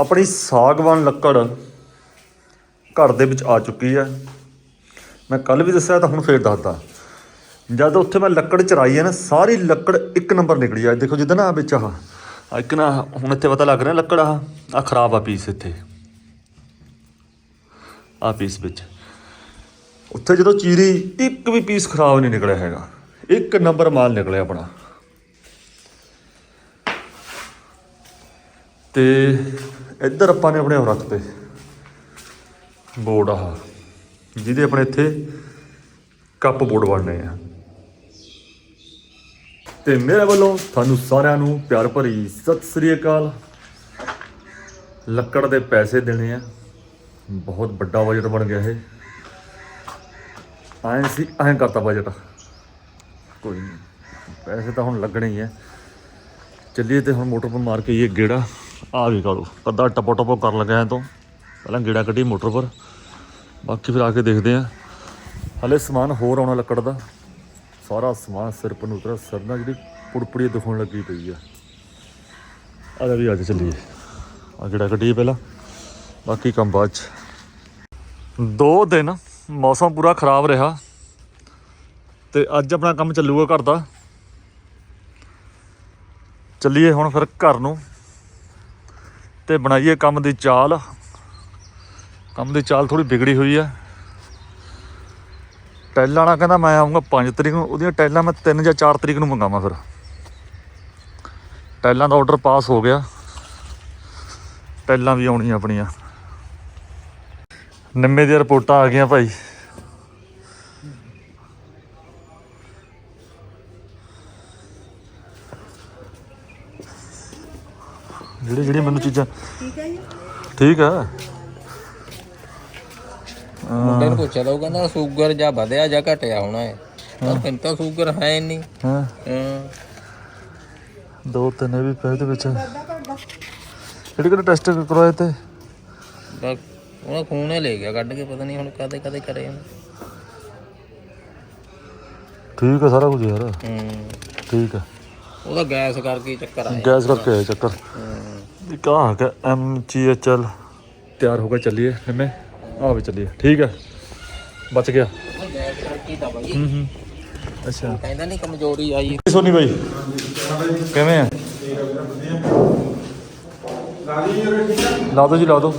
ਆਪਣੀ ਸਾਗਵਾਨ ਲੱਕੜ ਘਰ ਦੇ ਵਿੱਚ ਆ ਚੁੱਕੀ ਹੈ ਮੈਂ ਕੱਲ ਵੀ ਦੱਸਿਆ, ਤਾਂ ਹੁਣ ਫੇਰ ਦੱਸਦਾ। ਜਦ ਉੱਥੇ ਮੈਂ ਲੱਕੜ ਚਰਾਈ ਹੈ ਨਾ, ਸਾਰੀ ਲੱਕੜ ਇੱਕ ਨੰਬਰ ਨਿਕਲੀ ਆ। ਦੇਖੋ ਜਿੱਦਾਂ ਨਾ ਆਹ ਵਿੱਚ ਆਹ ਇੱਕ ਨਾ ਹੁਣ ਇੱਥੇ ਪਤਾ ਲੱਗ ਰਿਹਾ ਲੱਕੜ, ਆਹ ਆ ਖਰਾਬ ਆ ਪੀਸ ਇੱਥੇ। ਆ ਪੀਸ ਵਿੱਚ। ਉੱਥੇ ਜਦੋਂ ਚੀਰੀ, ਇੱਕ ਵੀ ਪੀਸ ਖਰਾਬ ਨਹੀਂ ਨਿਕਲਿਆ ਹੈਗਾ। ਇੱਕ ਨੰਬਰ ਮਾਲ ਨਿਕਲਿਆ ਆਪਣਾ। ਤੇ ਇੱਧਰ ਆਪਾਂ ਨੇ ਆਪਣੇ ਉਹ ਰੱਖਤੇ। ਬੋਰਡ ਆਹ, ਜਿਹਦੇ ਆਪਣੇ ਇੱਥੇ ਕੱਪ ਬੋਰਡ ਬਣਨੇ ਆ। ਤੇ ਮੇਰੇ ਵੱਲੋਂ ਤੁਹਾਨੂੰ ਸਾਰਿਆਂ ਨੂੰ ਪਿਆਰ ਭਰੀ ਸਤਿ ਸ੍ਰੀ ਅਕਾਲ। ਲੱਕੜ ਦੇ ਪੈਸੇ ਦੇਣੇ ਆ। ਬਹੁਤ ਵੱਡਾ ਬਜਟ ਬਣ ਗਿਆ ਇਹ। ਐਂ ਸੀ, ਐਂ ਕਰਤਾ ਬਜਟ ਕੋਈ ਨਹੀਂ ਪੈਸੇ ਤਾਂ ਹੁਣ ਲੱਗਣੇ ਹੀ ਆ। ਚੱਲੀਏ ਤੇ ਹੁਣ ਮੋਟਰ ਪਰ ਮਾਰ ਕੇ ਇਹ ਗੇੜਾ। ਆ ਵੀ ਕਾਲੂ ਕੱਦਾ ਟਪੋ ਟਪੋ ਕਰਨ ਲੱਗਾ ਐ ਤੋਂ। ਪਹਿਲਾਂ ਗੇੜਾ ਕੱਢੀ ਮੋਟਰ ਪਰ। ਬਾਕੀ ਫਿਰ ਆ ਕੇ ਦੇਖਦੇ ਆ। ਹਲੇ ਸਮਾਨ ਹੋਰ ਆਉਣਾ ਲੱਕੜ ਦਾ। ਸਾਰਾ ਸਮਾਨ ਸਿਰ ਪਰ ਨੂੰ ਉਤਰਾ ਸਿਰ ਨਾਲ ਜਿਹੜੀ ਪੁੜਪੜੀ ਦਿਖਾਉਣ ਲੱਗੀ ਪਈ ਆ। ਆ ਜਾ ਵੀ ਅੱਜ ਚੱਲੀਏ। ਆ ਗੇੜਾ ਕੱਢੀਏ ਪਹਿਲਾਂ। ਬਾਕੀ ਕੰਮ ਬਾਅਦ ਚ। ਦੋ ਦਿਨ ਮੌਸਮ ਪੂਰਾ ਖਰਾਬ ਰਿਹਾ। ਤੇ ਅੱਜ ਆਪਣਾ ਕੰਮ ਚੱਲੂਗਾ ਘਰ ਦਾ। ਚੱਲੀਏ ਹੁਣ ਫਿਰ ਘਰ ਨੂੰ। ਤੇ ਬਣਾਈਏ ਕੰਮ ਦੀ ਚਾਲ। ਕੰਮ ਦੀ ਚਾਲ ਥੋੜੀ ਵਿਗੜੀ ਹੋਈ ਆ। ਟੈਲਾਂ ਵਾਲਾ ਕਹਿੰਦਾ ਮੈਂ ਆਉਂਗਾ 5 ਤਰੀਕ ਨੂੰ। ਉਹਦੀਆਂ ਟੈਲਾਂ ਮੈਂ 3 ਜਾਂ 4 ਤਰੀਕ ਨੂੰ ਮੰਗਾਵਾਂ ਫਿਰ। ਟੈਲਾਂ ਦਾ ਆਰਡਰ ਪਾਸ ਹੋ ਗਿਆ। ਟੈਲਾਂ ਵੀ ਆਉਣੀਆਂ ਆਪਣੀਆਂ। ਨਿੰਮੇ ਦੀਆਂ ਰਿਪੋਰਟਾਂ ਆ ਗਈਆਂ ਭਾਈ। ਜਿਹੜੀ ਜਿਹੜੀ ਮੈਨੂੰ ਚੀਜ਼ਾਂ ਠੀਕ ਹੈ ਜੀ। ਠੀਕ ਆ। ਮੁੰਡੇ ਨੂੰ ਪੁੱਛਿਆ ਤਾਂ ਉਹ ਕਹਿੰਦਾ ਸ਼ੂਗਰ ਜਾਂ ਵਧਿਆ ਜਾਂ ਘਟਿਆ ਹੋਣਾ ਹੈ। ਪਰ ਤੈਨੂੰ ਤਾਂ ਸ਼ੂਗਰ ਹੈ ਨਹੀਂ। ਹਾਂ। ਹਾਂ। ਦੋ ਤਿੰਨ ਇਹ ਵੀ ਪਏ ਦੇ ਵਿੱਚ। ਕਿਹੜੇ ਕਿਹੜੇ ਟੈਸਟ ਕਰਵਾਏ ਤੇ? ਬਸ ਉਹ ਖੂਨ ਹੀ ਲੈ ਗਿਆ ਕੱਢ ਕੇ ਪਤਾ ਨਹੀਂ ਹੁਣ ਕਦੇ ਕਦੇ ਕਰੇ ਹੁਣ ਠੀਕ ਆ ਸਾਰਾ ਕੁਝ ਯਾਰ। ਹੂੰ। ਠੀਕ ਆ। ਉਹਦਾ ਗੈਸ ਕਰਕੇ ਹੀ ਚੱਕਰ ਆਇਆ। ਗੈਸ ਕਰਕੇ ਆਇਆ ਚੱਕਰ। ਹੂੰ। ਹੈ ਕਿ ਐਮ ਜੀ ਐਚ ਐਲ ਤਿਆਰ ਹੋ ਕੇ ਚੱਲੀਏ ਨਿੰਮੇ ਆ ਵੀ ਚੱਲੀਏ। ਠੀਕ ਆ ਬਚ ਗਿਆ। ਹੂੰ ਹੂੰ। ਅੱਛਾ। ਕਹਿੰਦਾ ਨਹੀਂ ਕਮਜ਼ੋਰੀ ਆਈ। ਸੋਨੀ ਬਾਈ? ਕਿਵੇਂ ਆ? ਲਾ ਦੋ ਜੀ ਲਾ ਦੋ।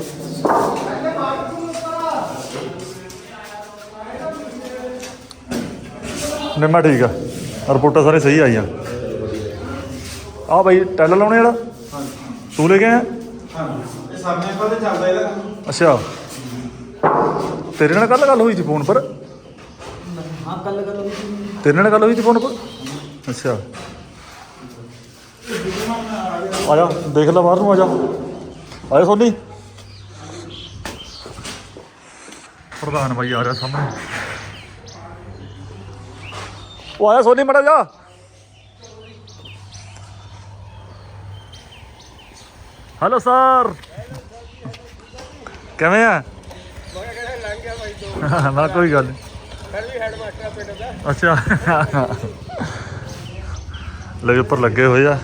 ਨਿੰਮਾ ਠੀਕ ਆ। ਰਿਪੋਰਟਾਂ ਸਾਰੇ ਸਹੀ ਆਈਆਂ। ਆ ਬਾਈ ਟੈਲ ਲਾਉਣੇ ਵਾਲਾ? ਤੂੰ ਲੈ ਕੇ ਆਇਆ? ਇਹ ਸਾਹਮਣੇ ਪਰ ਤੇ ਚੱਲਦਾ ਇਹਦਾ। ਕੰਮ। ਅੱਛਾ। ਤੇਰੇ ਨਾਲ ਕੱਲ ਗੱਲ ਹੋਈ ਸੀ ਫੋਨ ਪਰ? ਹਾਂ ਕੱਲ ਕੱਲ ਤੇਰੇ ਨਾਲ ਗੱਲ ਹੋਈ ਸੀ ਫੋਨ ਪਰ? ਅੱਛਾ। ਆ ਜਾ ਦੇਖ ਲੈ ਬਾਹਰ ਨੂੰ ਆ ਜਾ। ਆ ਜਾ ਸੋਨੀ। ਪ੍ਰਧਾਨ ਭਾਈ ਆ ਰਿਹਾ ਸਾਹਮਣੇ। ਉਹ ਆਇਆ ਸੋਨੀ ਮੜਾ ਜਾ। ਹੈਲੋ ਸਰ ਕਿਵੇਂ ਆ? ਨਾ ਕੋਈ ਗੱਲ ਨਹੀਂ ਅੱਛਾ। ਲੈ ਉੱਪਰ ਲੱਗੇ ਹੋਏ ਆ।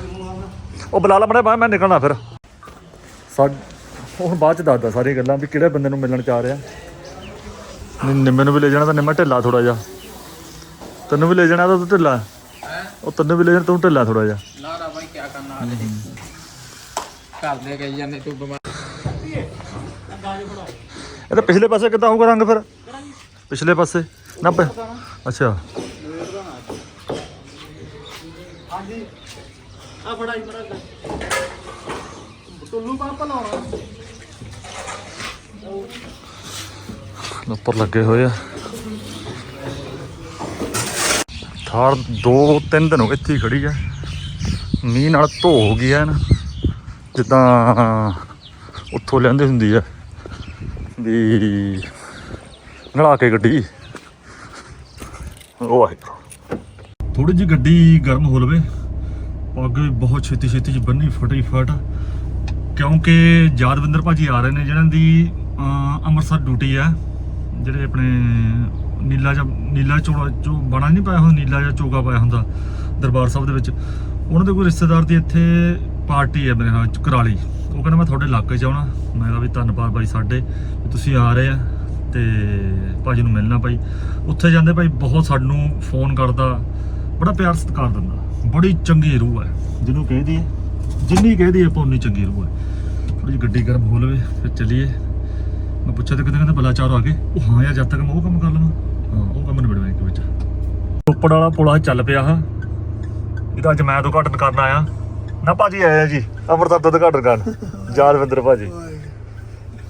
ਉਹ ਬੁਲਾ ਲਾ ਮੜਾ ਮੈਂ ਨਿਕਲਣਾ ਫਿਰ। ਸਾ ਹੁਣ ਬਾਅਦ ਚ ਦੱਸਦਾ ਸਾਰੀਆਂ ਗੱਲਾਂ ਵੀ ਕਿਹੜੇ ਬੰਦੇ ਨੂੰ ਮਿਲਣ ਚਾ ਰਿਹਾ। ਨਿ- ਨਿੰਮੇ ਨੂੰ ਵੀ ਲੈ ਜਾਣਾ ਤਾਂ ਨਿੰਮਾ ਢਿੱਲਾ ਥੋੜਾ ਜਿਹਾ। ਤੈਨੂੰ ਵੀ ਲੈ ਜਾਣਾ ਤਾਂ ਤੂੰ ਢਿੱਲਾ। ਉਹ ਤੈਨੂੰ ਵੀ ਲੈ ਜਾਣਾ ਤੂੰ ਢਿੱਲਾ ਥੋੜਾ ਜਿਹਾ। ਨਾ ਨਾ ਬਾਈ ਕੀ ਕਰਨਾ ਹਾਲੇ ਘਰ ਦੇ ਕਹੀ ਜਾਂਦੇ ਤੂੰ ਬਿਮਾਰ। ਇਹ ਤਾਂ ਪਿਛਲੇ ਪਾਸੇ ਕਿੱਦਾਂ ਹੋਊਗਾ ਰੰਗ ਫਿਰ? ਪਿਛਲੇ ਪਾਸੇ। ਨਾ ਪ- ਅੱਛਾ। ਆ ਬੜਾ ਹੀ ਬੜਾ ਟੁੱਲੂ ਪੰਪ ਲਾਉਣਾ ਉੱਪਰ ਲੱਗੇ ਹੋਏ ਆ। ਥਾਰ ਦੋ ਤਿੰਨ ਦਿਨ ਹੋ ਗਏ ਇੱਥੇ ਹੀ ਖੜੀ ਆ। ਮੀਂਹ ਨਾਲ ਧੋ ਹੋ ਗਈ ਐ ਨਾ। ਜਿੱਦਾਂ ਉੱਥੋਂ ਲੈਂਦੇ ਹੁੰਦੀ ਆ ਵੀ ਨਲਾ ਕੇ ਗੱਡੀ। ਉਹ ਆਏ ਥੋੜੀ ਜਿਹੀ ਗੱਡੀ ਗਰਮ ਹੋ ਲਵੇ ਪੱਗ ਬਹੁਤ ਛੇਤੀ ਛੇਤੀ ਚ ਬੰਨੀ ਫਟੀ ਫਟ ਕਿਉਂਕਿ ਯਾਦਵਿੰਦਰ ਭਾਜੀ ਆ ਰਹੇ ਨੇ ਜਿਹਨਾਂ ਦੀ ਅੰਮ੍ਰਿਤਸਰ ਡਿਊਟੀ ਆ। ਜਿਹੜੇ ਆਪਣੇ ਨੀਲਾ ਜਾਂ ਨੀਲਾ ਚੋੜਾ ਚੋ, ਬਣਾ ਨਹੀਂ ਪਾਇਆ ਹੁੰਦਾ, ਨੀਲਾ ਜਾਂ ਚੋਗਾ ਪਾਇਆ ਹੁੰਦਾ ਦਰਬਾਰ ਸਾਹਿਬ ਦੇ ਵਿੱਚ। ਉਹਨਾਂ ਦੇ ਕੋਈ ਰਿਸ਼ਤੇਦਾਰ ਦੀ ਇੱਥੇ ਪਾਰਟੀ ਹੈ ਮੇਰੇ ਨਾਲ ਕਰਾਲੀ। ਉਹ ਕਹਿੰਦਾ, ਮੈਂ ਤੁਹਾਡੇ ਇਲਾਕੇ 'ਚ ਆਉਣਾ। ਮੈਂ ਕਿਹਾ ਵੀ ਧੰਨਵਾਦ ਬਾਈ ਸਾਡੇ। ਤੁਸੀਂ ਆ ਰਹੇ ਆ ਤੇ ਭਾਜੀ ਨੂੰ ਮਿਲਣਾ ਭਾਈ। ਉੱਥੇ ਜਾਂਦੇ ਭਾਈ ਬਹੁਤ ਸਾਨੂੰ ਫੋਨ ਕਰਦਾ, ਬੜਾ ਪਿਆਰ ਸਤਿਕਾਰ ਦਿੰਦਾ। ਬੜੀ ਚੰਗੀ ਰੂਹ ਹੈ। ਜਿਹਨੂੰ ਕਹਿ ਹੈ ਜਿੰਨੀ ਕਹਿਦੀ ਆਪਾਂ ਉਨੀ ਚੰਗੀ ਰੂਹ ਹੈ। ਥੋੜੀ ਜਿਹੀ ਗੱਡੀ ਗਰਮ ਹੋ ਲਵੇ, ਫਿਰ ਚਲੀਏ। ਮੈਂ ਪੁੱਛਿਆ ਤੇ ਕਹਿੰਦੇ ਕਹਿੰਦੇ ਬਲਾਚਾਰ ਆ ਗਏ ਉਹ, ਹਾਂ ਯਾਰ, ਜਦ ਤੱਕ ਮੈਂ ਉਹ ਕੰਮ ਕਰ ਲਵਾਂ। ਹਾਂ, ਉਹ ਕੰਮ ਨਿਬੜਵਾ ਇੱਕ ਵਿੱਚ। ਉੱਪਰ ਵਾਲਾ ਪੁਲਾ ਚੱਲ ਪਿਆ ਹਾਂ ਇਹਦਾ ਅੱਜ ਮੈਂ ਉਦਘਾਟਨ ਕਰਨ ਆਇਆ। ਨਾ ਭਾਜੀ ਆਇਆ ਜੀ। ਅਮਰਤਾਬ ਦਾ ਉਦਘਾਟਨ ਕਰਨ ਜਾਦਵਿੰਦਰ ਭਾਜੀ।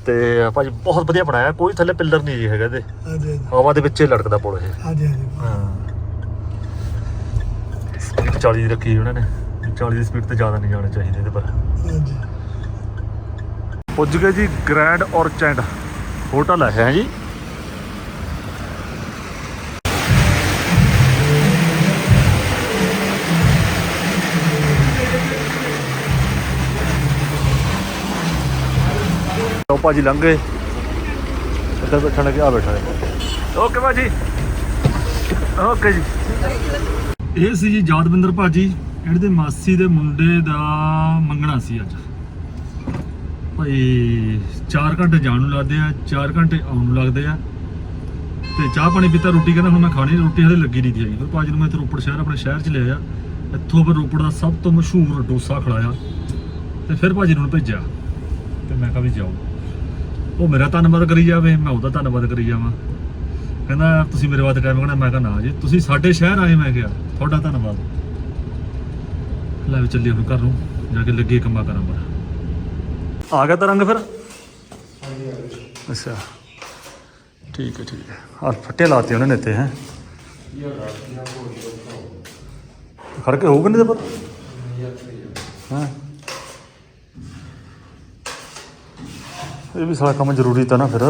ਤੇ ਭਾਜੀ ਬਹੁਤ ਵਧੀਆ ਬਣਾਇਆ। ਕੋਈ ਥੱਲੇ ਪਿੱਲਰ ਨਹੀਂ ਜੀ ਹੈਗਾ ਇਹਦੇ। ਹਾਂਜੀ ਹਵਾ ਦੇ ਵਿੱਚ ਹੀ ਲਟਕਦਾ ਪੁਲ ਇਹ। ਹਾਂਜੀ ਹਾਂਜੀ। ਹਾਂ। ਸਪੀਡ 40 ਦੀ ਰੱਖੀ ਉਹਨਾਂ ਨੇ। 40 ਦੀ ਸਪੀਡ ਤੇ ਜ਼ਿਆਦਾ ਨਹੀਂ ਜਾਣਾ ਚਾਹੀਦਾ ਇਹਦੇ ਪਰ। ਹਾਂਜੀ। ਪੁੱਜ ਗਏ ਜੀ ਗ੍ਰੈਂਡ ਔਰਚੈਂਡ। ਹੋਟਲ ਹੈ ਹੈ ਜੀ। ਲਓ ਭਾਜੀ ਲੰਘੇ ਇੱਧਰ ਬੈਠਣ ਲੱਗੇ, ਆ ਬੈਠਾ ਓਕੇ ਭਾਜੀ। ਓਕੇ ਜੀ। ਇਹ ਸੀ ਜੀ ਜਾਦਵਿੰਦਰ ਭਾਜੀ ਇਹਨਾਂ ਦੇ ਮਾਸੀ ਦੇ ਮੁੰਡੇ ਦਾ ਮੰਗਣਾ ਸੀ ਅੱਜ। ਭਾਈ 4 ਘੰਟੇ ਜਾਣ ਨੂੰ ਲੱਗਦੇ ਆ 4 ਘੰਟੇ ਆਉਣ ਨੂੰ ਲੱਗਦੇ ਆ। ਤੇ ਚਾਹ ਪਾਣੀ ਪੀਤਾ ਰੋਟੀ, ਕਹਿੰਦਾ ਹੁਣ ਮੈਂ ਖਾਣੀ ਰੋਟੀ ਹਲੇ ਲੱਗੀ ਨਹੀਂ ਦੀ ਆਈ ਫਿਰ ਭਾਜੀ ਨੂੰ ਮੈਂ ਇੱਥੇ ਰੋਪੜ ਸ਼ਹਿਰ, ਆਪਣੇ ਸ਼ਹਿਰ ਚ ਲਿਆਇਆ। ਇੱਥੋਂ ਫਿਰ ਰੋਪੜ ਦਾ ਸਭ ਤੋਂ ਮਸ਼ਹੂਰ ਡੋਸਾ ਖਿਲਾਇਆ। ਤੇ ਫਿਰ ਭਾਜੀ ਨੂੰ ਭੇਜਿਆ। ਤੇ ਮੈਂ ਕਿਹਾ ਵੀ ਜਾਓ। ਉਹ ਮੇਰਾ ਧੰਨਵਾਦ ਕਰੀ ਜਾਵੇ, ਮੈਂ ਉਹਦਾ ਧੰਨਵਾਦ ਕਰੀ ਜਾਵਾਂ। ਕਹਿੰਦਾ, ਤੁਸੀਂ ਮੇਰੇ ਵਾਸਤੇ ਟਾਈਮ ਕੱਢਣਾ, ਮੈਂ ਕਿਹਾ, ਨਾ ਜੀ, ਤੁਸੀਂ ਸਾਡੇ ਸ਼ਹਿਰ ਆਏ, ਮੈਂ ਕਿਹਾ, ਤੁਹਾਡਾ ਧੰਨਵਾਦ। ਲੈ ਵੀ ਚੱਲੀਏ ਹੁਣ ਘਰ ਨੂੰ ਜਾ ਕੇ ਲੱਗੇ ਕੰਮਾਂ ਕਰਾਂ ਪਰ। ਆ ਗਿਆ ਤਰੰਗ ਫਿਰ? ਅੱਛਾ। ਠੀਕ ਹੈ ਠੀਕ ਹੈ। ਆ ਫੱਟੇ ਲਾਤੇ ਉਹਨਾਂ ਨੇ ਇੱਥੇ, ਹੈ। ਖੜ ਕੇ ਹੋਊਗਾ ਨਹੀਂ ਤੇ ਪਰ ਹਾਂ? ਇਹ ਵੀ ਸਾਰਾ ਕੰਮ ਜ਼ਰੂਰੀ ਤਾਂ ਨਾ ਫਿਰ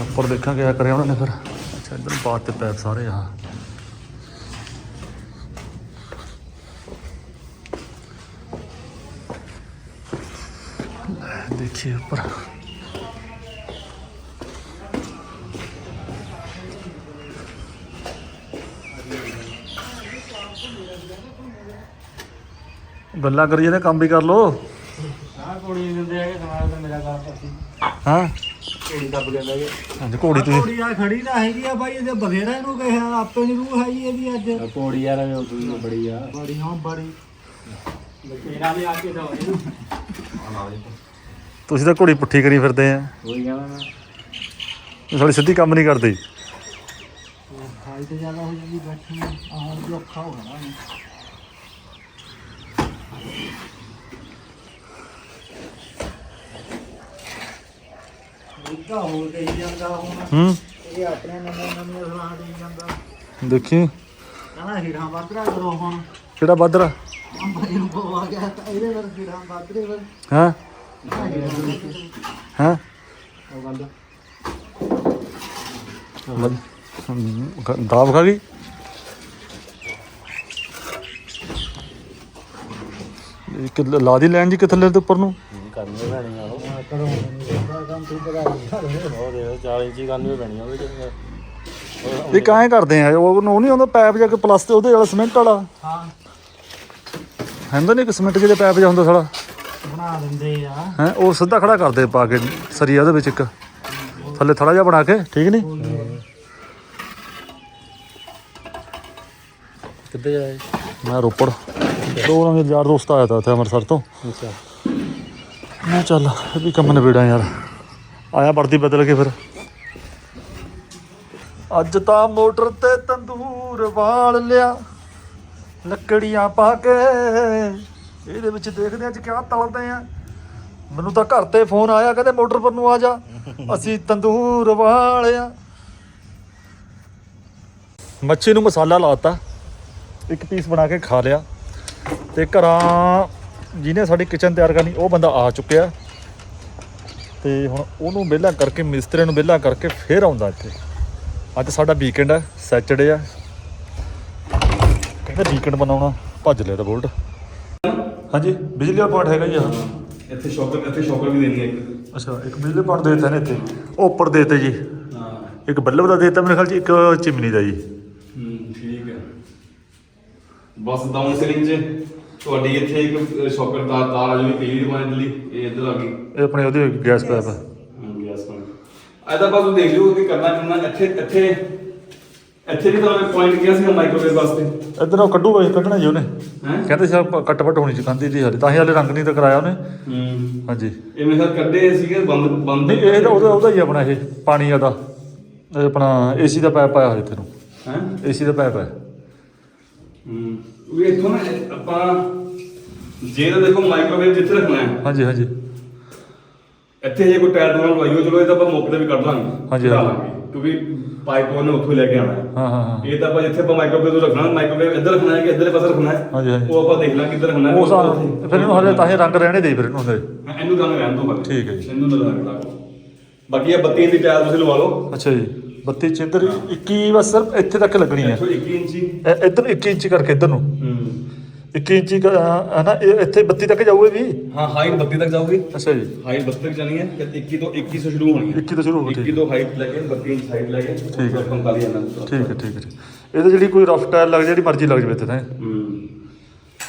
ਉੱਪਰ ਦੇਖਾਂ ਕਿਆ ਕਰਿਆ ਉਹਨਾਂ ਨੇ ਫਿਰ ਅੱਛਾ ਇੱਧਰ ਬਾਤ ਤੇ ਪੈਪ ਸਾਰੇ ਆ ਲੈ, ਦੇਖੀਏ ਉੱਪਰ ਗੱਲਾਂ ਕਰੀ ਜਾਂਦੇ ਕੰਮ ਵੀ ਕਰ ਲੋ ਆਹ ਕੋੜੀ ਦਿੰਦੇ ਹੈਗੇ ਸਮਾਜ ਦਾ ਮੇਰਾ ਕੰਮ ਕਰਦੀ ਹਾਂ? ਕੋੜੀ ਦੱਬ ਜਾਂਦਾ ਹੈਗੇ ਹਾਂਜੀ ਘੋੜੀ ਤੁਸੀਂ ਕੁੜੀ ਆ ਖੜੀ ਤਾਂ ਹੈਗੀ ਆ ਬਾਈ ਇਹਦੇ ਬਥੇਰਾ ਇਹਨੂੰ ਕਿਹਾ ਆਪੇ ਨਹੀਂ ਰੂਹ ਹੈਗੀ ਇਹਦੀ ਅੱਜ। ਕੋੜੀ ਯਾਰ ਉਹ ਦੂਜੀ ਬੜੀ ਆ। ਬੜੀ ਹਾਂ ਬੜੀ। ਤੇਰਾ ਵੀ ਆ ਕੇ ਦੋ ਇਹਨੂੰ ਤੁਸੀਂ ਤਾਂ ਘੋੜੀ ਪੁੱਠੀ ਕਰੀ ਫਿਰਦੇ ਆ। ਕੋਈ ਕਹਿੰਦਾ ਮੈਂ ਇਹ ਸਾਡੀ ਸਿੱਧੀ ਕੰਮ ਨਹੀਂ ਕਰਦੀ। ਹਾਈ ਤੇ ਜ਼ਿਆਦਾ ਹੋ ਜਾਂਦੀ ਬੈਠਣ ਨੂੰ। ਆਹ ਵੀ ਔਖਾ ਹੋ ਗਿਆ ਨਾ ਇੱਕਾ ਹੋ ਗਈ ਜਾਂਦਾ ਹੁਣ। ਹੂੰ। ਇਹ ਆਪਣੇ ਨਵੇਂ ਨਵੇਂ ਸਲਾਹ ਦੇ ਜਾਂਦਾ। ਦੇਖੀ। ਕਹਿੰਦਾ ਹੀਰਾਂ ਵਾਧਰਾ ਕਰੋ ਹੁਣ। ਕਿਹੜਾ ਬਾਦਰਾ ਅੰਬਾਈ ਨੂੰ ਪਵਾ ਗਿਆ ਤਾਂ ਇਹਦੇ ਵਰ ਹੀਰਾਂ ਵਾਧਰੇ ਵਰ ਹਾਂ? ਹਾਂ? ਉਹ ਗੱਲ। ਦਾਬ ਖਾ ਗਈ? ਇਹ ਕਿ ਲਾ ਦੀ ਲੈਣ ਜੀ ਕਿੱਥੇ ਲੈ ਤੇ ਉੱਪਰ ਨੂੰ। ਕਰਨੀ ਪੈਣੀ ਆ ਉਹ। ਕਰੋ ਕੰਮ ਤੂੰ ਪਤਾ ਉਹ ਦੇ 40 ਇੰਚੀ ਕਰਨੀ ਪੈਣੀ ਆ ਉਹਦੇ ਚ। ਇਹ ਕਾਹੇ ਕਰਦੇ ਆ ਉਹ ਉਹ ਨਹੀਂ ਹੁੰਦਾ ਪੈਪ ਜਾ ਕੇ ਪਲੱਸ ਤੇ ਉਹਦੇ ਵਾਲਾ ਸਿਮੈਂਟ ਵਾਲਾ? ਹਾਂ। ਹੁੰਦਾ ਨਹੀਂ ਕਿ ਸਿਮੈਂਟ ਜਿਹਦੇ ਪੈਪ ਜਾ ਹੁੰਦਾ ਸਾਲਾ? ਬਣਾ ਦਿੰਦੇ ਆ। ਹੈ ਉਹ ਸਿੱਧਾ ਖੜਾ ਕਰਦੇ ਪਾ ਕੇ ਸਰੀਆ ਉਹਦੇ ਵਿੱਚ ਇੱਕ। ਥੱਲੇ ਥੜਾ ਜਿਹਾ ਬਣਾ ਕੇ ਠੀਕ ਨਹੀਂ? ਕਿੱਥੇ ਜਾਏ? ਮੈਂ ਰੋਪੜ। ਦੋ ਦੇ ਯਾਰ ਦੋਸਤ ਆਇਆ ਤਾ ਉੱਥੇ ਅੰਮ੍ਰਿਤਸਰ ਤੋਂ। ਅੱਛਾ। ਮੈਂ ਚੱਲ ਇਹ ਵੀ ਕੰਮ ਨਵੇੜਾ ਯਾਰ। ਆਇਆ ਵਰਦੀ ਬਦਲ ਕੇ ਫਿਰ। ਅੱਜ ਤਾਂ ਮੋਟਰ ਤੇ ਤੰਦੂਰ ਵਾਲ ਲਿਆ ਲੱਕੜੀਆਂ ਪਾ ਕੇ। ਇਹਦੇ ਵਿੱਚ ਦੇਖਦੇ ਅੱਜ ਕਿਆ ਤਲਦੇ ਆ ਮੈਨੂੰ ਤਾਂ ਘਰ ਤੇ ਫੋਨ ਆਇਆ ਕਹਿੰਦੇ ਮੋਟਰ ਪਰ ਨੂੰ ਆ ਜਾ। ਅਸੀਂ ਤੰਦੂਰ ਵਾਲਿਆ ਮੱਛੀ ਨੂੰ ਮਸਾਲਾ ਲਾਤਾ ਇੱਕ ਪੀਸ ਬਣਾ ਕੇ ਖਾ ਲਿਆ। ਤੇ ਘਰਾਂ ਜਿਹਨੇ ਸਾਡੀ ਕਿਚਨ ਤਿਆਰ ਕਰਨੀ ਉਹ ਬੰਦਾ ਆ ਚੁੱਕਿਆ। ਤੇ ਹੁਣ ਉਹਨੂੰ ਵਿਹਲਾ ਕਰਕੇ ਮਿਸਤਰੀ ਨੂੰ ਵਿਹਲਾ ਕਰਕੇ ਫੇਰ ਆਉਂਦਾ ਇੱਥੇ। ਅੱਜ ਸਾਡਾ ਵੀਕਐਂਡ ਹੈ ਸੈਚਰਡੇ ਆ। ਕਹਿੰਦਾ ਵੀਕਐਂਡ ਬਣਾਉਣਾ ਭੱਜ ਲਿਆ ਤਾਂ ਬੋਲਟ ਹਾਂਜੀ ਬਿਜਲੀ ਦਾ ਪੁਆਇੰਟ ਹੈਗਾ ਜੀ ਆਹ ਇੱਥੇ ਸ਼ੌਕਰ ਇੱਥੇ ਸ਼ੌਕਰ ਵੀ ਦੇਣੀ ਹੈ ਇੱਕ। ਅੱਛਾ ਇੱਕ ਬਿਜਲੀ ਪੁਆਇੰਟ ਦੇ ਦਿੱਤਾ ਨੇ ਇੱਥੇ। ਉਹ ਉੱਪਰ ਦੇ ਦਿੱਤੇ ਜੀ। ਹਾਂ। ਇੱਕ ਬੱਲਬ ਦਾ ਦੇ ਦਿੱਤਾ ਮੇਰੇ ਖਿਆਲ ਚ ਇੱਕ ਚਿਮਨੀ ਦਾ ਜੀ। ਹੂੰ ਠੀਕ ਹੈ ਬਸ ਡਾਊਨ ਸੀਲਿੰਗ 'ਚ। ਤੁਹਾਡੀ ਇੱਥੇ ਇੱਕ ਸ਼ੌਕਰ ਤਾਰ ਤਾਰ ਆ ਜਿਹੜੀ ਪੀਲੀ ਦੁਕਾਨ ਦਿੱਲੀ ਇਹ ਇੱਧਰ ਆ ਗਈ। ਇਹ ਆਪਣੇ ਉਹਦੀ ਗੈਸ ਪੈਪ ਹੈ ਗੈਸ ਪੰਪ ਇਹਦਾ ਬਸ ਤੁਸੀਂ ਦੇਖ ਲਿਓ ਕਿ ਕਰਨਾ ਕਿੰਨਾ ਇੱਥੇ ਇੱਥੇ ਇੱਥੇ ਵੀ ਤੁਹਾਨੂੰ ਪੁਆਇੰਟ ਕਿਹਾ ਸੀ ਮਾਈਕ੍ਰੋਵੇਵ ਵਾਸਤੇ। ਇੱਧਰ ਉਹ ਕੱਢੂਗਾ ਜੀ ਕੱਢਣਾ ਜੀ ਉਹਨੇ। ਹੈ? ਕਹਿੰਦੇ ਸੀ ਕੱਟ ਵੱਟ ਹੋਣੀ ਚਾਹੀਦੀ ਦੀ ਹਾਲੇ। ਤਾਂ ਹੀ ਹਾਲੇ ਰੰਗ ਨਹੀਂ ਤਾਂ ਕਰਾਇਆ ਉਹਨੇ। ਹੂੰ ਹਾਂਜੀ। ਇਹ ਮੇਰੇ ਖਿਆਲ ਕੱਢੇ ਸੀਗੇ ਬੰਦ ਬੰਦ ਨਹੀਂ ਇਹ ਤਾਂ ਉਹਦਾ ਉਹਦਾ ਹੀ ਆਪਣਾ ਇਹ ਪਾਣੀ ਦਾ ਇਹ ਆਪਣਾ ਏਸੀ ਦਾ ਪਾਇਪ ਪਾਇਆ ਹੋਇਆ ਇੱਥੇ ਨੂੰ। ਹੈ? ਏਸੀ ਦਾ ਪਾਇਪ ਹੈ ਹੂੰ। ਵੀ ਇੱਥੋਂ ਨਾ ਇਹ ਆਪਾਂ ਜੇ ਤਾਂ ਦੇਖੋ ਮਾਈਕ੍ਰੋਵੇਵ ਜਿੱਥੇ ਰੱਖਣਾ ਹੈ। ਹਾਂਜੀ ਹਾਂਜੀ। ਇੱਥੇ ਜੇ ਕੋਈ ਟਾਇਰ ਦੂਰਾਂ ਲਵਾਈਓ ਚਲੋ ਇਹ ਤਾਂ ਆਪਾਂ ਮੌਕੇ ਤੇ ਵੀ ਕੱਢ ਲਾਂਗੇ ਹਾਂਜੀ, ਕਢਾ ਹਾਂਜੀ। ਲਾਂਗੇ, ਕਿਉਂਕਿ ਪਾਈਪ ਉਹਨੇ ਉੱਥੋਂ ਲੈ ਕੇ ਆਉਣਾ ਹੈ। ਹਾਂ ਹਾਂ ਹਾਂ। ਇਹ ਤਾਂ ਆਪਾਂ ਜਿੱਥੇ ਆਪਾਂ ਮਾਈਕ੍ਰੋਵੇਵ ਤੋਂ ਰੱਖਣਾ ਮਾਈਕ੍ਰੋਵੇਵ ਇੱਧਰ ਰੱਖਣਾ ਹੈ ਕਿ ਇੱਧਰਲੇ ਪਾਸੇ ਰੱਖਣਾ ਹੈ? ਹਾਂਜੀ, ਹਾਂਜੀ। ਉਹ ਆਪਾਂ ਦੇਖ ਲਾਂਗੇ ਕਿੱਧਰ ਰੱਖਣਾ ਹੈ। ਉਹ ਸਾ ਉੱਥੇ। ਫਿਰ ਇਹਨੂੰ ਹਲੇ ਤਾਂ ਹੀ ਰੰਗ ਰਹਿਣੇ ਦੇ ਫਿਰ ਇਹਨੂੰ ਹਲੇ। ਹਾਂ, ਇਹਨੂੰ ਰੰਗ ਰਹਿਣ ਦੋ ਬਾਕੀ। ਠੀਕ ਹੈ ਜੀ। ਇਹਨੂੰ ਨਾ ਰੰਗ ਲਾ ਬਾਕੀ ਇਹ 32 ਦੀ ਟਾਇਰ ਤੁਸੀਂ ਲਵਾ ਲਓ। ਅੱਛਾ ਜੀ। 32 ਚ ਇੱਧਰ 21 ਬਸ ਸਿਰਫ ਇੱਥੇ ਤੱਕ ਲੱਗਣੀ ਹੈ। ਇੱਥੋਂ 21 ਇੰਚੀ। ਇਹ- ਇੱਧਰ 21 ਇੰਚ ਕਰਕੇ ਇੱਧਰ ਨੂੰ। ਹੂੰ। 21 ਇੰਚ ਕ- ਅਹ, ਹੈ ਨਾ ਇਹ ਇੱਥੇ 32 ਤੱਕ ਜਾਊਗੇ ਵੀ? ਹਾਂ ਹਾਈਟ 32 ਤੱਕ ਜਾਊਗੀ। ਅੱਛਾ ਜੀ। ਹਾਈਟ 32 ਤੱਕ ਜਾਣੀ ਹੈ ਤੇ 21 ਤੋਂ 21 ਤੋਂ ਸ਼ੁਰੂ ਹੋਣੀ ਹੈ। 21 ਤੋਂ ਸ਼ੁਰੂ ਹੋ, ਠੀਕ 21 ਤੋਂ ਹਾਈਟ ਲੈ ਕੇ 32 ਇੰਚ ਹਾਈਟ ਲੈ ਕੇ ਠੀਕ ਹੈ। 45 ਜਾਣਾ ਠੀਕ ਹੈ ਠੀਕ ਹੈ ਠੀਕ ਇਹਦੇ ਜਿਹੜੀ ਕੋਈ ਰਫ ਟਾਇਰ ਲੱਗ ਜਿਹੜੀ ਮਰਜ਼ੀ ਲੱਗ ਜਵੇ ਤੇ ਤਾਂ। ਹੂੰ।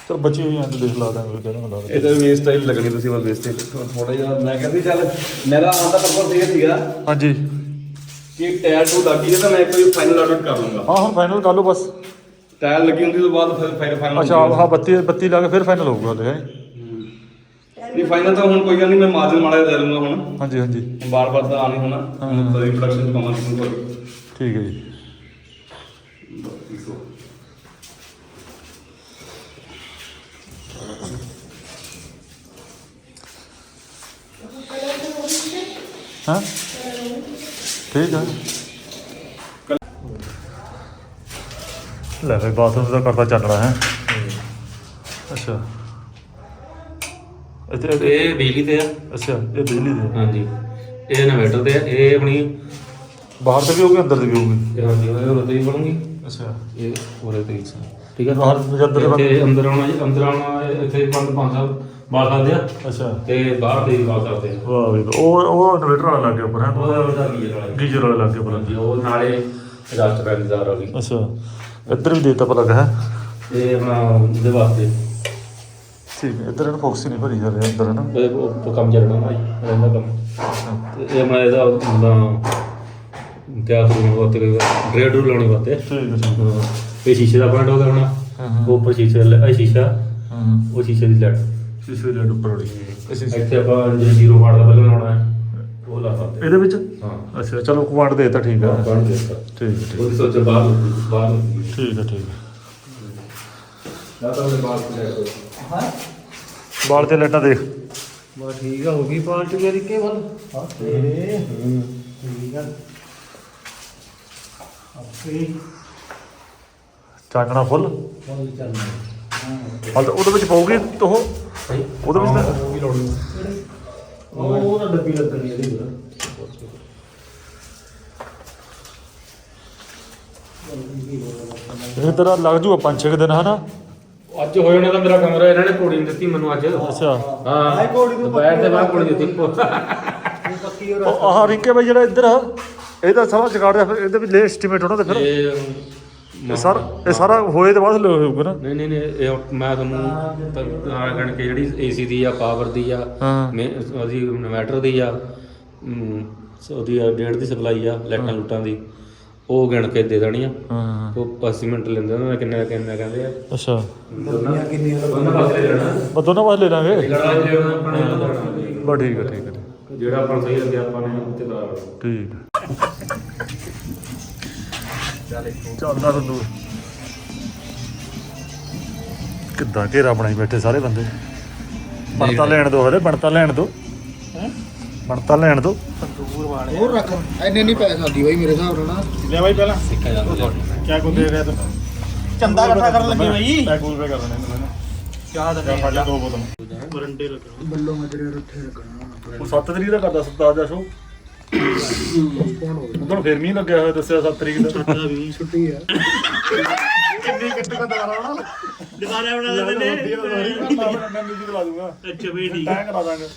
ਚਲ ਬਚੀ ਹੋਈ ਆਂ ਦੇਖ ਲਾ ਦਾਂਗੇ ਕਹਿੰਦਾ ਲਾ ਦਾਂਗੇ ਇਹਦਾ ਵੇਸਟ ਟਾਈਮ ਲੱਗਣੀ ਤੁਸੀਂ ਬਸ ਵੇਸਟ ਥੋੜਾ ਜਿਹਾ ਮੈਂ ਕਹਿੰਦੀ ਚੱਲ ਮੇਰਾ ਆਉਣ ਦਾ ਪਰਪਸ ਇਹ ਸੀਗਾ ਹਾਂਜੀ। ਕਿ ਟਾਇਰ ਟੂ ਲੱਗੀ ਤਾਂ ਮੈਂ ਵਾਰੀ ਫਾਈਨਲ ਆਡਿਟ ਕਰ ਲੂੰਗਾ ਹਾਂ ਹੁਣ ਫਾਈਨਲ ਕਰ ਲਓ ਬਸ। ਟਾਇਰ ਲੱਗੀ ਹੁੰਦੀ ਤੋਂ ਬਾਅਦ ਫਿਰ ਫਾਈਨਲ ਫਾਈਨਲ ਅੱਛਾ ਹਾਂ 32 32 ਲਾ ਕੇ ਫਿਰ ਫਾਈਨਲ ਹੋਊਗਾ ਹੈਂ? ਨਹੀਂ ਫਾਈਨਲ ਤਾਂ ਹੁਣ ਕੋਈ ਗੱਲ ਨਹੀਂ ਮੈਂ ਮਾਰਜਨ ਮਾੜਾ ਜਿਹਾ ਦੇ ਲੂੰਗਾ ਹੁਣ। ਹਾਂਜੀ ਹਾਂਜੀ। ਬਾਰ ਬਾਰ ਤਾਂ ਆ ਨਹੀਂ ਹੋਣਾ। ਹਾਂ। ਤਾਂ ਇੰਟਰੋਡਕਸ਼ਨ ਚ ਕਮਾਂਡ ਨੂੰ ਕੋਈ। ਠੀਕ ਹੈ ਜੀ। ਹਾਂ? ਠੀਕ ਹੈ ਲੈ ਬਈ ਬਾਥਰੂਮ ਦਾ ਕਰਦਾ ਚੱਲ ਰਿਹਾ ਹੈ। ਅੱਛਾ। ਇੱਥੇ ਇੱਥੇ- ਇਹ ਬਿਜਲੀ ਤੇ ਆ। ਅੱਛਾ ਇਹ ਬਿਜਲੀ ਦੇ ਹਾਂਜੀ। ਇਹ ਇਨਵਰਟਰ ਤੇ ਆ। ਇਹ ਆਪਣੀ ਬਾਹਰ ਤੇ ਵੀ ਹੋਊਗੀ ਅੰਦਰ ਤੇ ਵੀ ਹੋਊਗੀ? ਇਹ ਹਾਂਜੀ ਉਹ ਉਰੇ ਤੇ ਹੀ ਬਣੂਗੀ। ਅੱਛਾ। ਇਹ ਉਰੇ ਤੇ ਹੀ ਠੀਕ ਹੈ ਬਾਹਰ ਅੰਦਰ ਬੰਦ- ਇੱਥੇ ਅੰਦਰ ਆਉਣਾ ਜੀ ਅੰਦਰ ਆਉਣਾ ਇਹ- ਇੱਥੇ ਪੰਜ ਪੰਜ ਸਾਹਿਬ ਬਾਲ ਸਕਦੇ ਆ। ਅੱਛਾ। ਤੇ ਬਾਹਰ ਦੇ ਬਾਲ ਸਕਦੇ ਆ। ਵਾਹ ਵੀ ਵਾਹ। ਉਹ ਉਹ ਇਨਵੇਟਰ ਵਾਲਾ ਲੱਗ ਗਿਆ ਉੱਪਰ ਹੈ। ਉਹਦਾ ਉਹਦਾ ਗੀਜ਼ਰ ਵਾਲਾ। ਜੀ। ਗੀਜ਼ਰ ਵਾਲਾ ਲੱਗ ਗਿਆ ਉੱਪਰ। ਹਾਂਜੀ ਉਹ ਨਾਲੇ ਰਾਸ਼ਟਰਪਤੀ ਆ ਗਈ। ਅੱਛਾ। ਇੱਧਰ ਵੀ ਦੇਤਾ ਪਤਾ ਲੱਗਾ ਹੈ। ਇਹ ਆਪਣਾ ਉਹਦੇ ਵਾਸਤੇ। ਠੀਕ ਹੈ ਇੱਧਰ ਇਹਨੂੰ ਫੋਕਸ ਹੀ ਨਹੀਂ ਭਰੀ ਜਾ ਰਿਹਾ ਅੰਦਰ ਹੈ ਨਾ ਉਹਦੇ ਉਹ ਕੰਮ ਚੱਲਣਾ ਜੀ ਰਹਿੰਦਾ ਕੰਮ। ਤੇ ਇਹ ਮੈਂ ਇਹਦਾ ਹੁੰਦਾ ਤਿਆਰ ਕਰਨ ਵਾਸਤੇ ਗ੍ਰੇਡ ਰੂ ਲਾਉਣੇ ਵਾਸਤੇ। ਠੀਕ ਹੈ ਠੀਕ ਹੈ। ਹਾਂ। ਇਹ ਸ਼ੀਸ਼ੇ ਦਾ ਪੁਆਇੰਟ ਹੋ ਗਿਆ ਹੁਣ ਹਾਂ, ਹਾਂ। ਉਹ ਉੱਪਰ ਸ਼ੀਸ਼ੇ ਲ- ਇਹ ਸ਼ੀਸ਼ਾ। ਹਾਂ ਉਹ ਸ਼ੀਸ਼ੇ ਦੀ ਲੈਟ ਸ਼ੀਸ਼ੇ ਦੇ ਉੱਪਰ ਵਾਲੀ ਅਸੀਂ ਇੱਥੇ ਆਪਾਂ ਜੇ ਜ਼ੀਰੋ ਵਾਟ ਦਾ ਬਲਨ ਲਾਉਣਾ ਹੈ ਉਹ ਲਾ ਸਕਦੇ ਇਹਦੇ ਵਿੱਚ? ਹਾਂ। ਅੱਛਾ ਚਲੋ ਕਮਾਂਡ ਦੇਤਾ ਠੀਕ ਹੈ। ਪੁਆਇੰਟ ਦੇ ਦਿੱਤਾ ਠੀਕ ਹੈ ਠੀਕ ਉਹਦੀ ਸੋਚ ਬਾਹਰ ਬਾਹਰ। ਠੀਕ ਹੈ ਠੀਕ ਹੈ। ਜਾਂ ਤਾਂ ਉਹਦੇ ਬਾਹਰ ਲੈ ਕਰੋ। ਬਾਲ ਤੇ ਲੈਟਾਂ ਦੇਖ। ਬਾ ਠੀਕ ਆ ਹੋ ਗਈ ਪਾਲਟੀ ਮੇਰੀ ਕੇ ਵੱਲ ਹਾਂ। ਤੇਰੇ ਠੀਕ ਆ। ਆਪੇ ਚਾਨਣਾ ਫੁੱਲ? ਫੋਨ ਚੱਲਣਾ। ਤਾਂ ਉਹਦੇ ਵਿੱਚ ਪਾਉਗੀ ਉਹ ਉਹਦੇ ਵਿੱਚ ਤਾਂ ਉਹ ਵੀ ਲਾਉਣੀ ਉਹ ਤਾਂ ਡੱਬੀ ਲੱਗਣੀ ਇਹਦੇ ਵਿੱਚ। ਇਹ ਤੇਰਾ ਲੱਗ ਜੂਗਾ ਪੰਜ ਛੇ ਕੁ ਦਿਨ ਹਨਾ? ਅੱਜ ਹੋ ਜਾਣਾ ਤਾਂ ਮੇਰਾ ਕਮਰਾ ਇਹਨਾਂ ਨੇ ਨੀ ਦਿੱਤੀ ਮੈਨੂੰ ਅੱਜ। ਅੱਛਾ। ਹਾਂ। ਦੁਪਹਿਰ ਦੇ ਬਾਅਦ ਘੋੜੀ ਦਿੱਤੀ। ਪੱਕੀ ਹੋ ਆਹ ਰਿੰਕੇ ਬਾਈ ਜਿਹੜਾ ਇੱਧਰ ਆ ਇਹਦਾ ਸਾਰਾ ਜਗਾੜ ਦਾ ਫਿਰ ਇਹਦੇ ਵੀ ਲੇ ਐਸਟੀਮੇਟ ਹੋਣਾ ਤੇ ਫਿਰ। ਇਹ ਇਹ ਸਾਰਾ ਇਹ ਸਾਰਾ ਹੋਏ ਤੇ ਬਾਅਦ ਹੋਊਗਾ ਨਾ। ਨਹੀਂ ਨਹੀਂ ਨਹੀਂ ਇਹ ਮੈਂ ਤੁਹਾਨੂੰ ਤਾਂ ਗਣ ਕੇ ਜਿਹੜੀ ਏਸੀ ਦੀ ਆ ਪਾਵਰ ਦੀ ਆ ਹਾਂ। ਮੇ- ਉਹਦੀ ਇਨਵਰਟਰ ਦੀ ਆ ਅਮ, ਉਹਦੀ ਆ ਡੇਢ ਦੀ ਸਪਲਾਈ ਆ ਲਾਈਟਾਂ ਲੂਟਾਂ ਦੀ ਉਹ ਗਿਣ ਕੇ ਦੇ ਦੇਣੀ ਆ। ਹਾਂ ਉਹ 80 ਮਿੰਟ ਲੈਂਦੇ ਉਹਨਾਂ ਨੇ ਕਿੰਨਾ ਕਿੰਨਾ ਕਹਿੰਦੇ ਆ? ਅੱਛਾ। ਦੁਨੀਆ ਕਿੰਨੀ ਉਹਨਾਂ ਪਾਸੇ ਲੈਣਾ। ਬਸ ਦੋਨੋਂ ਪਾਸੇ ਲੈ ਲਾਂਗੇ। ਜਿਹੜਾ ਆਪਣੇ ਬਸ ਠੀਕ ਹੈ ਠੀਕ ਹੈ ਠੀਕ ਹੈ। ਜਿਹੜਾ ਆਪਾਂ ਸਹੀ ਲੱਗਿਆ ਆਪਾਂ ਨੇ ਉੱਤੇ ਕਰਾ ਲੈਣਾ ਠੀਕ ਹੈ ਚੱਲਦਾ ਸੰਦੂਰ ਕਿੱਦਾਂ ਘੇਰਾ ਬਣਾਈ ਬੈਠੇ ਸਾਰੇ ਬੰਦੇ? ਬਣਤਾ ਲੈਣ ਦੋ ਹਲੇ ਬਣਤਾ ਲੈਣ ਦੋ ਬਣਤਾ ਲੈਣ ਦੋ ਹੋਰ ਰੱਖ ਐਨੇ ਨਹੀਂ ਪੈ ਸਕਦੀ ਬਾਈ ਮੇਰੇ ਹਿਸਾਬ ਨਾਲ ਲੈ ਬਾਈ ਪਹਿਲਾਂ। ਸਿੱਖਿਆ ਜਾਂਦਾ ਕਿਆ ਕੁ ਦੇ ਰਿਹਾ ਤੂੰ? ਚੰਦਾ ਇਕੱਠਾ ਕਰਨ ਲੱਗੇ ਬਾਈ। ਮੈਂ ਗੂਗਲ ਪੇ ਕਰ ਦੇਣਾ ਇਹਨਾਂ ਨੇ। ਚਾਹ ਦਾ ਫੜ ਦੋ ਬੋਤਲ। ਬੱਲੋ ਮਜਰੇ ਰੱਠੇ ਲੱਗਣਾ ਉਹ 7 ਤਰੀਕ ਦਾ ਕਰਦਾ ਸਰਦਾਰ ਦਾ ਸ਼ੋ ਉਦੋਂ ਫੇਰ ਮੀਂਹ ਲੱਗਿਆ ਹੋਇਆ ਦੱਸਿਆ 7 ਤਰੀਕ ਦਾ। ਵੀ ਛੁੱਟੀ ਆ। ਕਿੰਨੀ ਕਿੱਟ ਦਾ ਦੁਬਾਰਾ ਦੁਬਾਰਾ ਬਣਾ ਲੈਂਦੇ ਨੇ। ਮੈਂ ਮਿਊਜ਼ਿਕ ਲਾ ਦੂੰਗਾ। ਅੱਛਾ ਬਈ ਠੀਕ ਟੈਗ ਕਰਾ ਦਾਂਗੇ।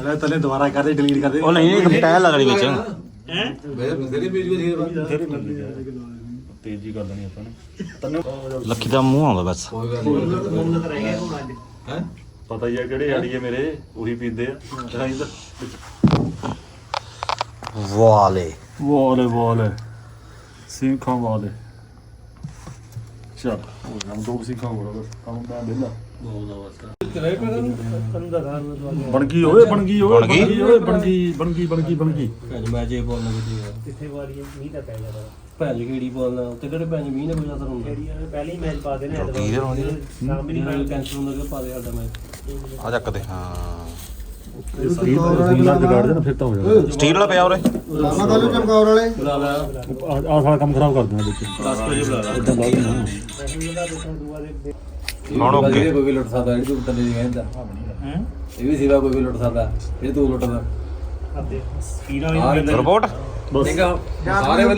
ਅਰੇ ਤਲੇ ਦੁਬਾਰਾ ਕਰਦੇ ਡਿਲੀਟ ਕਰਦੇ ਉਹ ਨਹੀਂ ਟਾਇਰ ਲੱਗਣੀ ਵਿੱਚ। ਹੈ? ਤੇਜ਼ੀ ਕਰ ਦੇਣੀ ਆਪਾਂ ਨੇ। ਲੱਕੀ ਦਾ ਮੂੰਹ ਆਉਂਦਾ ਬਸ। ਅੱਜ। ਪਤਾ ਹੀ ਆ ਕਿਹੜੇ ਆੜੀਏ ਮੇਰੇ ਉਹੀ ਪੀਂਦੇ ਆ। ਦਾ ਵਾਲੇ ਵਾਲੇ ਵਾਲੇ ਸਿੰਘਾਂ ਵਾਲੇ ਚਲ ਉਹ ਨਾਮ ਦੋ ਸਿੰਘਾਂ ਵਾਲਾ ਬਸ ਕੰਮ ਤਾਂ ਦੇਲਾ ਬਣ ਗਈ ਓਏ ਬਣ ਗਈ ਓਏ ਬਣ ਗਈ? ਓਏ ਬਣ ਗਈ ਬਣ ਗਈ ਬਣ ਗਈ ਬਣ ਗਈ ਭੈਣ ਮੈਂ ਜੇ ਬੋਲਣਾ ਕਿਤੇ ਕਿੱਥੇ ਵਾਰੀ ਮੀਂਹ ਦਾ ਪੈ ਜਾਦਾ ਭੈਣ ਕਿਹੜੀ ਬੋਲਣਾ? ਤੇ ਕਿਹੜੇ ਭੈਣ ਮੀਂਹ ਨੇ ਜਿਹੜੀ ਉਹਨੇ ਪਹਿਲੇ ਹੀ ਮੈਚ ਪਾ ਦੇਣੇ ਐਤਵਾਰ ਹੀ। ਪੈਣੀ ਕੈਂਸਲ ਹੁੰਦਾ ਕਿ ਪਾ ਦੇ ਸਾਡਾ ਮੈਚ। ਆ ਚੱਕਦੇ ਹਾਂ। ਸਟੀਲ ਸਟੀਲ ਜਗਾੜ ਦੇਣਾ ਫਿਰ ਤਾਂ ਹੋ ਜਾਣਾ ਸਟੀਲ ਵਾਲਾ ਪਿਆ ਉਰੇ। ਬੁਲਾ ਲੈ ਆ ਸਾਰਾ ਕੰਮ ਖਰਾਬ ਕਰ ਦੇਣਾ ਵਿੱਚ 10 ਵਜੇ ਬੁਲਾ ਲੈ। ਇਦਾਂ ਬਾਅਦ ਨਾ ਹੁਣ ਓਕੇ ਕੋਈ ਵੀ ਲੁੱਟ ਸਕਦਾ ਜਿਹੜੀ ਤੂੰ ਟੱਲੇ ਦੀ ਕਹਿੰਦਾ ਇਹ ਵੀ ਸਿਵਾ ਕੋਈ ਵੀ ਲੁੱਟ ਸਕਦਾ ਇਹ ਤੂੰ ਲੁੱਟਦਾ। ਵਾਲੀ ਰਿਪੋਰਟ? ਆ ਸਾਰੇ ਵਧੀਆ।